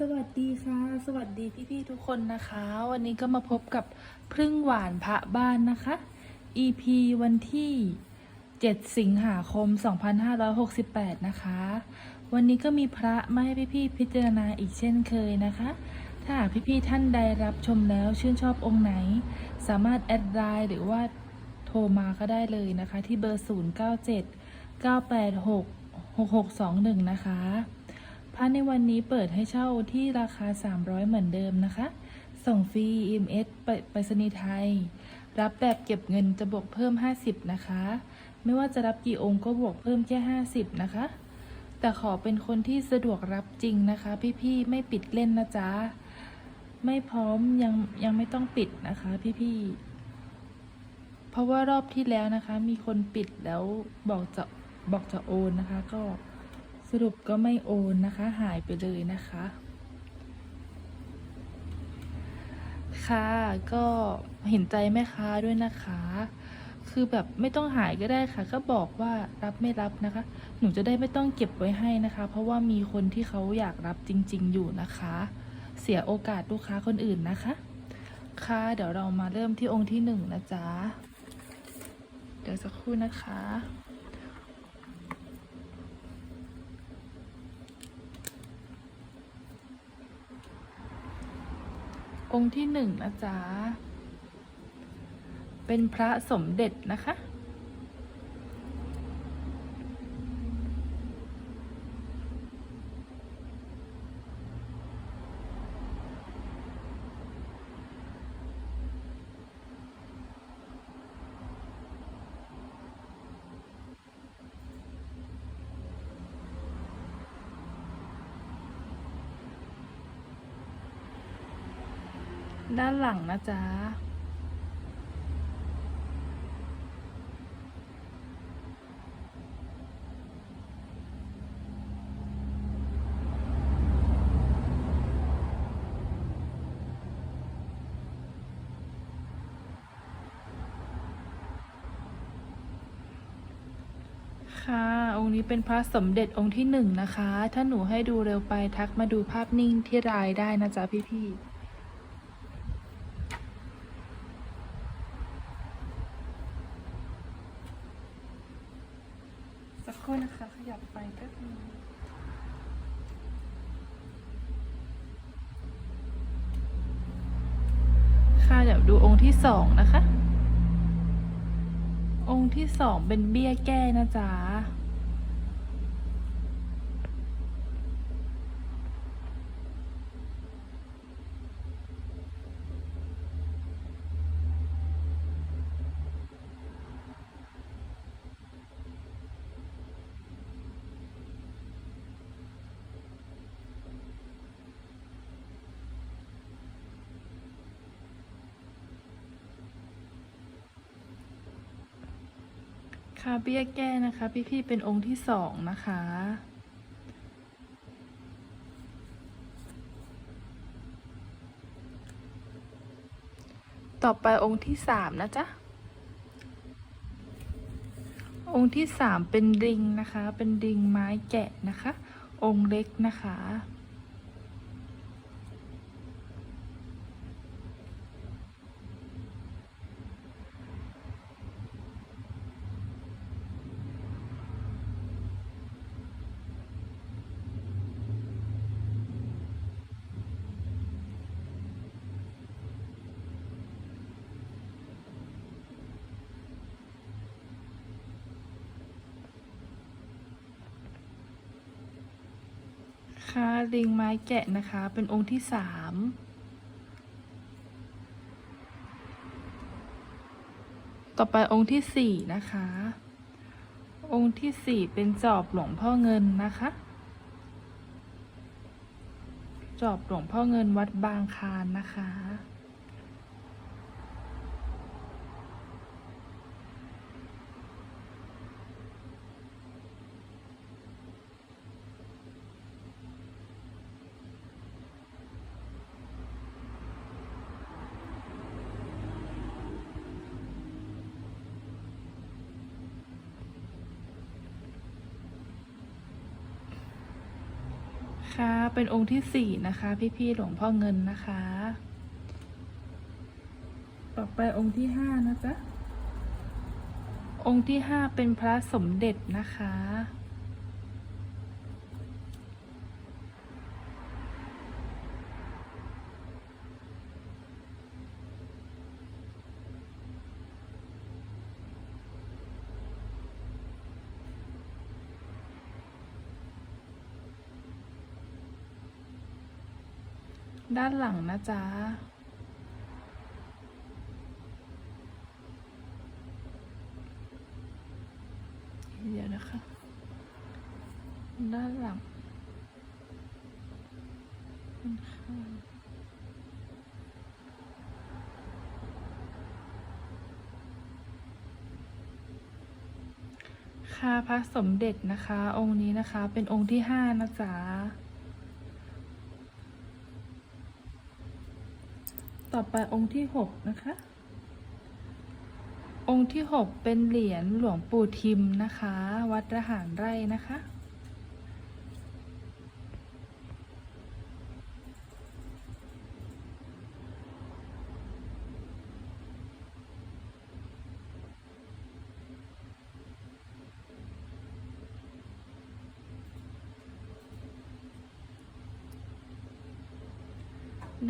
สวัสดีค่ะ สวัสดีพี่ๆทุกคนนะคะ วันนี้ก็มาพบกับพึ่งหวานพระบ้านนะคะ EP วันที่ 7 สิงหาคม 2568 นะคะ วันนี้ก็มีพระมาให้พี่ๆพิจารณาอีกเช่นเคยนะคะ ถ้าหากพี่ๆท่านใดรับชมแล้วชื่นชอบองค์ไหน สามารถแอดไลน์หรือว่าโทรมาก็ได้เลยนะคะ ที่เบอร์ 097 986 6621 นะคะ พระในวันนี้เปิดให้เช่าที่ราคา 300 เหมือนเดิมนะคะ ส่งฟรี EMS ไปไปรษณีย์ไทย รับแบบเก็บเงินจะบวกเพิ่ม 50 นะคะ ไม่ว่าจะรับกี่องค์ก็บวกเพิ่มแค่ 50 นะคะ แต่ขอเป็นคนที่สะดวกรับจริงนะคะ พี่ๆ ไม่ปิดเล่นนะจ๊ะ ไม่พร้อมยังยังไม่ต้องปิดนะคะพี่ๆเพราะว่ารอบที่แล้วนะคะ มีคนปิดแล้วบอกจะบอกจะโอนนะคะ ก็ สรุปก็ไม่โอนนะคะ หายไปเลยนะคะ ค่ะก็เห็นใจแม่ค้าด้วยนะคะ คือแบบไม่ต้องหายก็ได้ค่ะ ก็บอกว่ารับไม่รับนะคะ หนูจะได้ไม่ต้องเก็บไว้ให้นะคะ เพราะว่ามีคนที่เขาอยากรับจริง ๆ อยู่นะคะ เสียโอกาสลูกค้าคนอื่นนะคะ ค่ะเดี๋ยวเรามาเริ่มที่องค์ที่หนึ่งนะจ๊ะเดี๋ยวสักครู่นะคะ องค์ที่หนึ่งนะจ๊ะ เป็นพระสมเด็จนะคะานหลังนะจ๊ะค่ะองค์นี้เป็นพระสมเด็จองค์ที่หนึ่งนะคะ ถ้าหนูให้ดูเร็วไปทักมาดูภาพนิ่งที่รายได้นะจ๊ะพี่ๆ สักครู่นะคะ ขยับไปแป๊บนึงค่ะเดูองค์ที่สองนะคะ องค์ที่สองเป็นเบี้ยแก้นะจ๊ะ เบี้ยแก้นะคะ พี่ๆเป็นองค์ที่สองนะคะ ต่อไปองค์ที่สามนะจ๊ะ องค์ที่สามเป็นริงนะคะ เป็นริงไม้แกะนะคะ องค์เล็กนะคะ คะลิงไม้แกะนะคะ เป็นองค์ที่สามต่อไปองค์ที่สี่นะคะ องค์ที่สี่เป็นจอบหลวงพ่อเงินนะคะ จอบหลวงพ่อเงินวัดบางคานนะคะ คค่ะเป็นองค์ที่สี่นะคะ พี่ๆหลวงพ่อเงินนะคะ ต่อไปองค์ที่ห้านะจ๊ะองค์ที่ห้าเป็นพระสมเด็จนะคะ ด้านหลังนะจ๊ะเดี๋ยวนะคะ ด้านหลังข้างค่าพระสมเด็จนะคะ องค์นี้นะคะ เป็นองค์ที่ห้านะจ๊ะ ต่อไปองค์ที่หกนะคะ องค์ที่หกเป็นเหรียญหลวงปู่ทิมนะคะ วัดระหารไร่นะคะ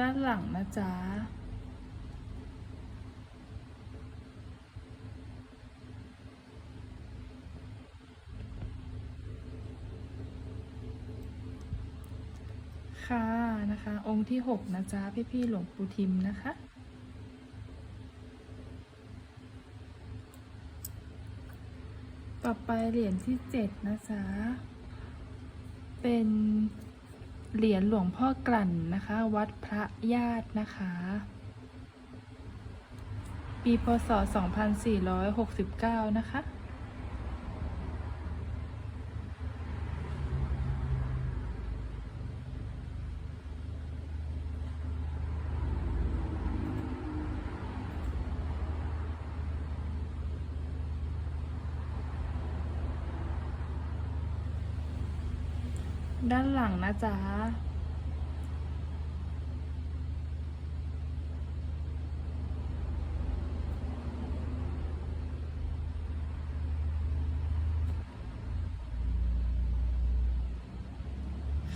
ด้านหลังนะจ๊ะค่ะนะคะ องค์ที่หกนะจ๊ะ พี่ ๆ หลวงปู่ทิมนะคะ ต่อไปเหรียญที่เจ็ดนะจ๊ะ เป็น เหรียญหลวงพ่อกลั่นนะคะ วัดพระญาตินะคะ ปีพศ 2469 นะคะ ด้านหลังนะจ๊ะ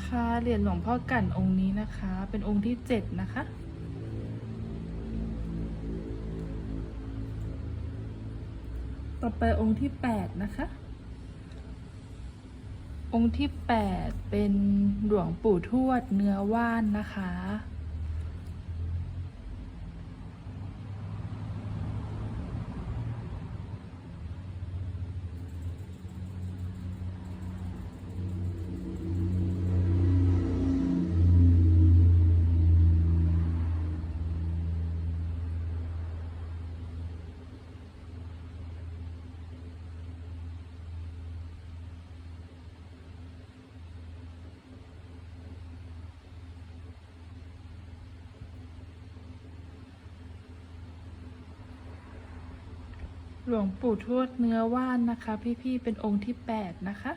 ค่ะเหรียญหลวงพ่อกั่นองค์นี้นะคะ เป็นองค์ที่เจ็ดนะคะ ต่อไปองค์ที่แปดนะคะ องค์ที่แปดเป็นหลวงปู่ทวดเนื้อว่านนะคะ หลวงปู่ทวดเนื้อว่านนะคะ พี่ๆเป็นองค์ที่แปดนะคะ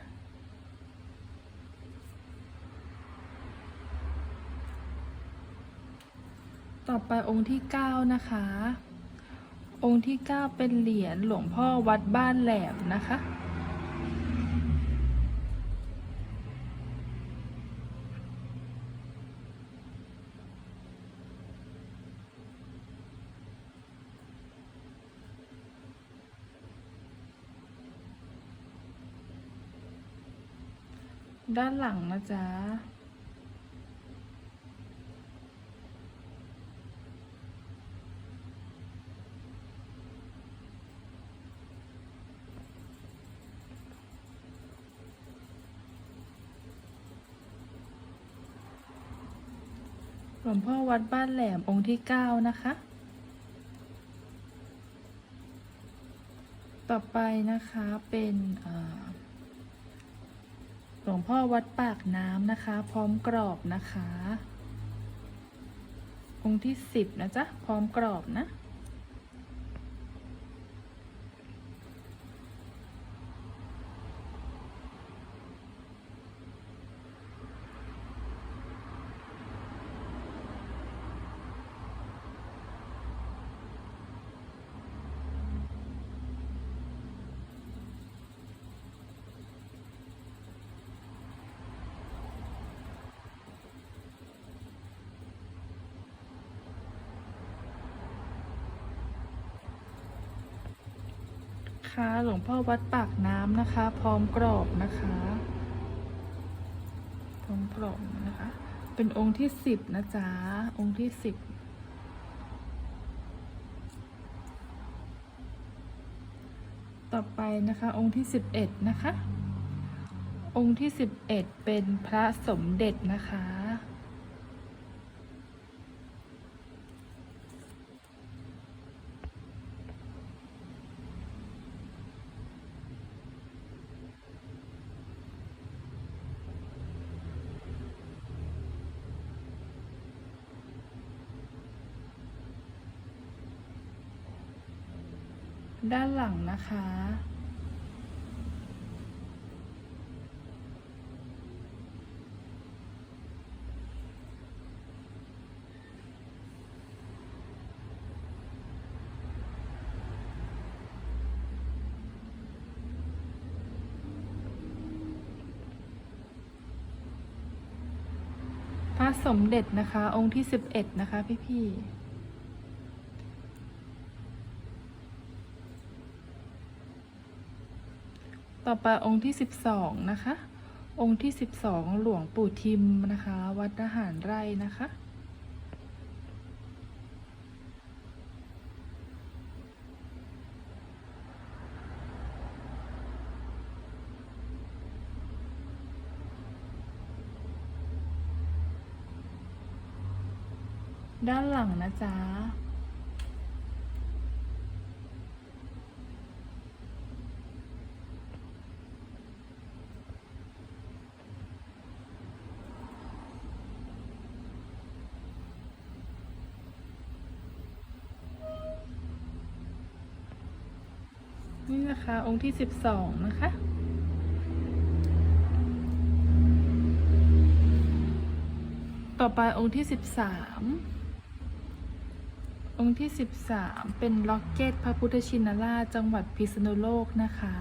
ต่อไปองค์ที่เก้านะคะ องค์ที่เก้าเป็นเหรียญหลวงพ่อวัดบ้านแหลมนะคะ ด้านหลังนะจ๊ะ หลวงพ่อวัดบ้านแหลมองค์ที่เก้านะคะ ต่อไปนะคะเป็นอ่อ หลวงพ่อวัดปากน้ำนะคะ พร้อมกรอบนะคะ องค์ที่สิบนะจ๊ะ พร้อมกรอบนะ วงพ่อวัดปากน้ำนะคะ พร้อมกรอบนะคะ พร้อมกรอบนะคะ เป็นองค์ที่สิบนะจ๊ะ องค์ที่สิบต่อไปนะคะ องค์ที่สิบเอ็ดนะคะ องค์ที่สิบเอ็ดเป็นพระสมเด็จนะคะ ด้านหลังนะคะ พระสมเด็จนะคะ องค์ที่สิบเอ็ดนะคะพี่ๆ ต่อ ไปองค์ที่สิบสองนะคะ องค์ที่สิบสองหลวงปู่ทิมนะคะ วัดทหารไร่นะคะ ด้านหลังนะจ๊ะ องค์ที่สิบสองนะคะ ต่อไปองค์ที่สิบสามองค์ที่สิบสามเป็นล็อกเก็ตพระพุทธชินราชจังหวัดพิษณุโลกนะคะ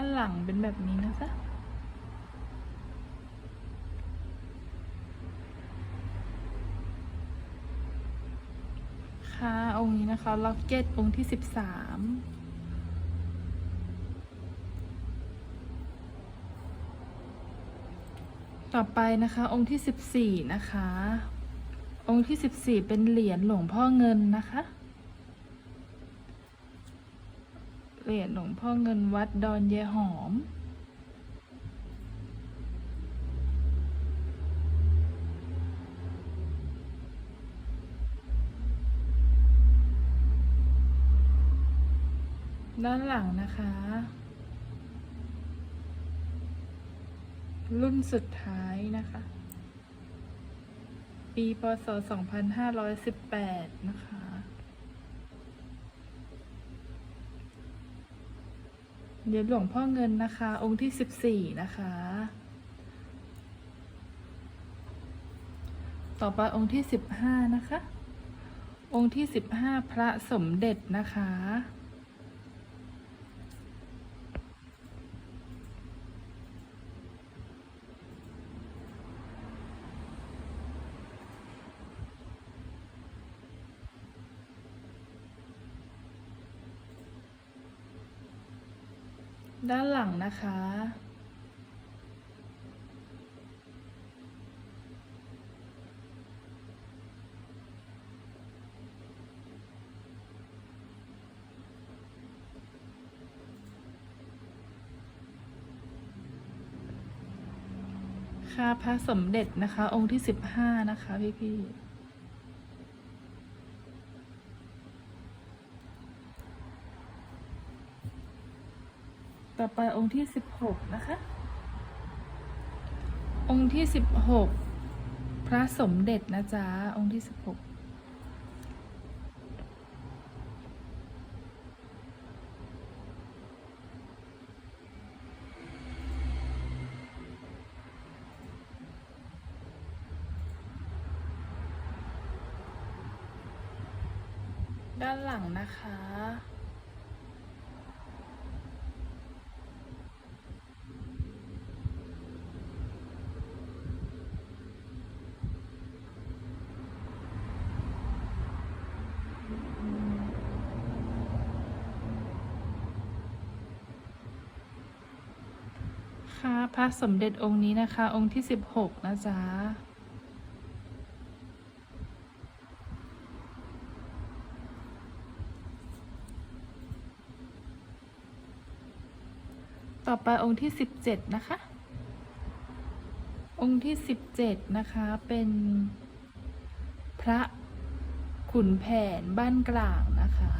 านหลังเป็นแบบนี้นะจ๊ะค่ะองค์นี้นะคะล็อกเก็ตองค์ที่สิบสามต่อไปนะคะองค์ที่สิบสี่นะคะ องค์ที่สิบสี่เป็นเหรียญหลวงพ่อเงินนะคะ เหรียญหลวงพ่อเงินวัดดอนเยหอม ด้านหลังนะคะ รุ่นสุดท้ายนะคะ ปีพศ 2518 นะคะ เดี๋ยวหลวงพ่อเงินนะคะ องค์ที่สิบสี่นะคะ ต่อไปองค์ที่สิบห้านะคะ องค์ที่สิบห้าพระสมเด็จนะคะ ด้านหลังนะคะ ค่ะพระสมเด็จนะคะ องค์ที่สิบห้านะคะพี่พี่ ต่อไปองค์ที่สิบหกนะคะ องค์ที่สิบหกพระสมเด็จนะจ๊ะ องค์ที่สิบหกด้านหลังนะคะ สมเด็จองค์นี้นะคะ องค์ที่สิบหกนะจ๊ะต่อไปองค์ที่สิบเจ็ดนะคะ องค์ที่สิบเจ็ดนะคะ เป็นพระขุนแผนบ้านกลางนะคะ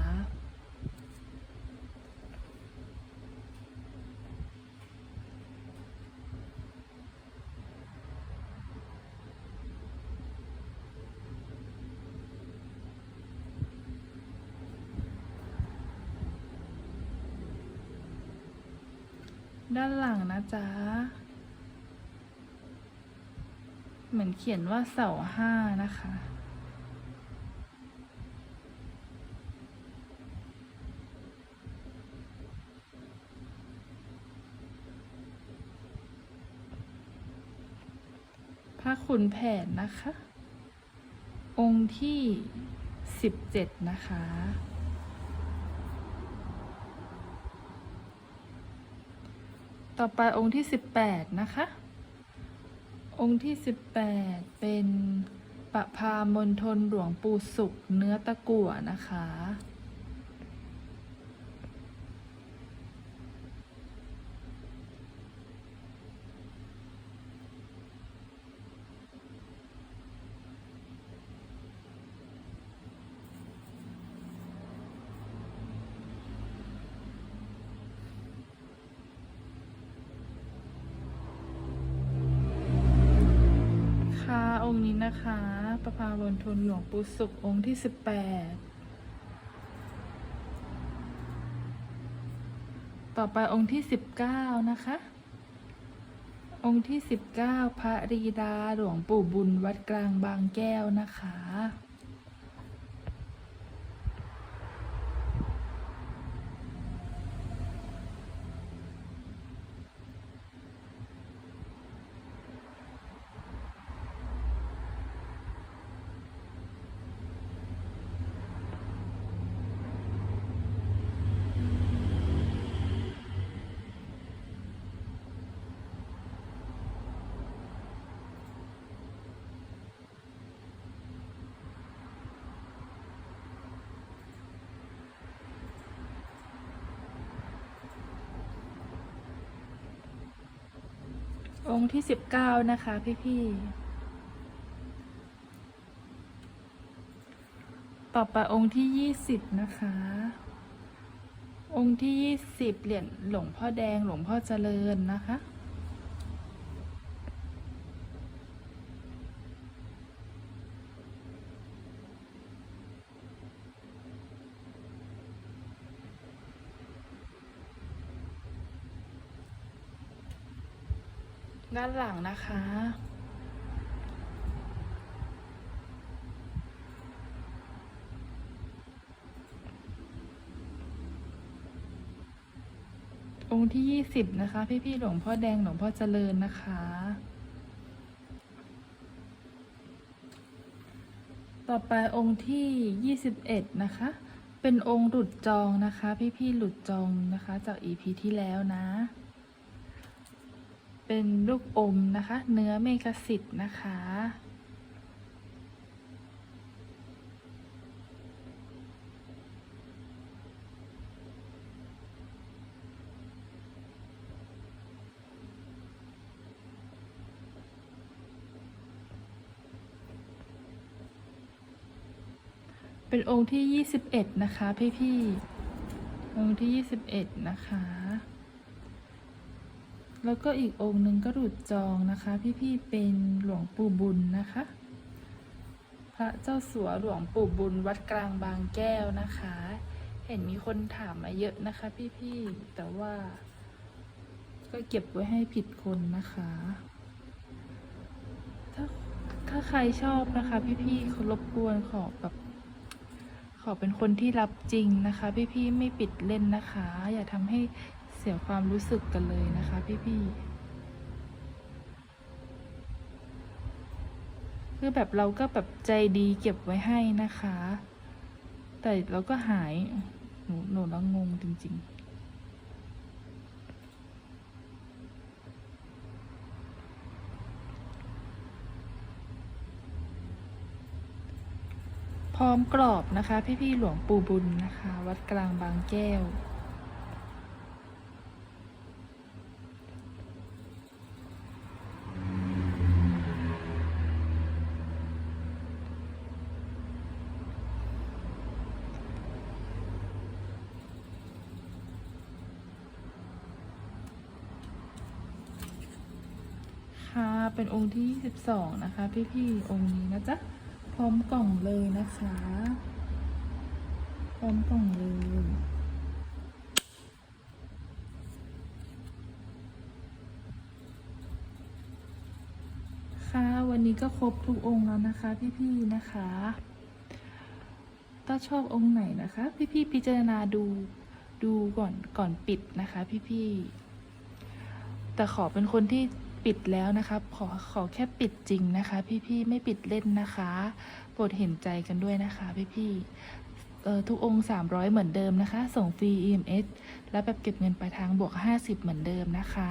ด้านหลังนะ จ๊ะ เหมือนเขียนว่าเสาห้านะคะ พระขุนแผนนะคะ องค์ที่สิบเจ็ดนะคะ ต่อไปองค์ที่สิบแปดนะคะ องค์ที่สิบแปดเป็นประพามณฑลหลวงปู่สุขเนื้อตะกั่วนะคะ ค่ะ องค์นี้นะคะประพามณฑลหลวงปู่สุของค์ที่สิบแปดต่อไปองค์ที่สิบเก้านะคะ องค์ที่สิบเก้าพระรีดาหลวงปู่บุญวัดกลางบางแก้วนะคะ องค์ที่สิบเก้านะคะพี่ๆต่อไปองค์ที่ยี่สิบนะคะ องค์ที่ยี่สิบเหรียญหลวงพ่อแดงหลวงพ่อเจริญนะคะ ด้านหลังนะคะ องค์ที่ยี่สิบนะคะ พี่ ๆ หลวงพ่อแดงหลวงพ่อเจริญนะคะ ต่อไปองค์ที่ยี่สิบเอ็ดนะคะ เป็นองค์หลุดจองนะคะ พี่ ๆ หลุดจองนะคะ จากอีพีที่แล้วนะ เป็นลูกอมนะคะ เนื้อเมกสิทธ์นะคะ เป็นองค์ที่ยี่สิบเอ็ดนะคะ พี่ๆองค์ที่ยี่สิบเอ็ดนะคะ แล้วก็อีกองค์หนึ่งก็หลุดจองนะคะ พี่ๆเป็นหลวงปู่บุญนะคะ พระเจ้าสัวหลวงปู่บุญวัดกลางบางแก้วนะคะ เห็นมีคนถามมาเยอะนะคะ พี่ๆแต่ว่า ก็เก็บไว้ให้ผิดคนนะคะ ถ้าถ้าใครชอบนะคะ พี่ๆเขารบกวนขอแบบขอเป็นคนที่รับจริงนะคะ พี่ๆไม่ปิดเล่นนะคะ อย่าทำให้ เสียความรู้สึกกันเลยนะคะพี่ๆคือแบบเราก็แบบใจดีเก็บไว้ให้นะคะ แต่เราก็หาย หนูหนูและงงจริง ๆ พร้อมกรอบนะคะ พี่ๆหลวงปู่บุญนะคะ วัดกลางบางแก้ว ค่ะ เป็นองค์ที่ 22 นะคะ พี่ๆ องค์นี้นะจ๊ะ พร้อมกล่องเลยนะคะ พร้อมกล่องเลยค่ะวันนี้ก็ครบทุกองค์แล้วนะคะ พี่ๆ นะคะ ถ้าชอบองค์ไหนนะคะ พี่ๆ พิจารณาดูดูก่อนก่อนปิดนะคะ พี่ๆ แต่ขอเป็นคนที่ ปิดแล้วนะคะขอขอแค่ปิดจริงนะคะ พี่ๆไม่ปิดเล่นนะคะโปรดเห็นใจกันด้วยนะคะพี่ๆเออทุกองค์ 300 เหมือนเดิมนะคะ ส่งฟรี EMS แล้วแบบเก็บเงินปลายทางบวก 50 เหมือนเดิมนะคะ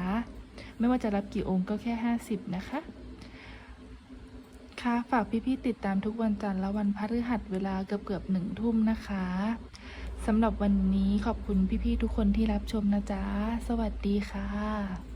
ไม่ว่าจะรับกี่องค์ก็แค่ 50 นะคะค่ะฝากพี่ๆติดตามทุกวันจันทร์และวันพฤหัสเวลาเกือบเกือบหนึ่งทุ่มนะคะสำหรับวันนี้ขอบคุณพี่ๆทุกคนที่รับชมนะจ๊ะ สวัสดีค่ะ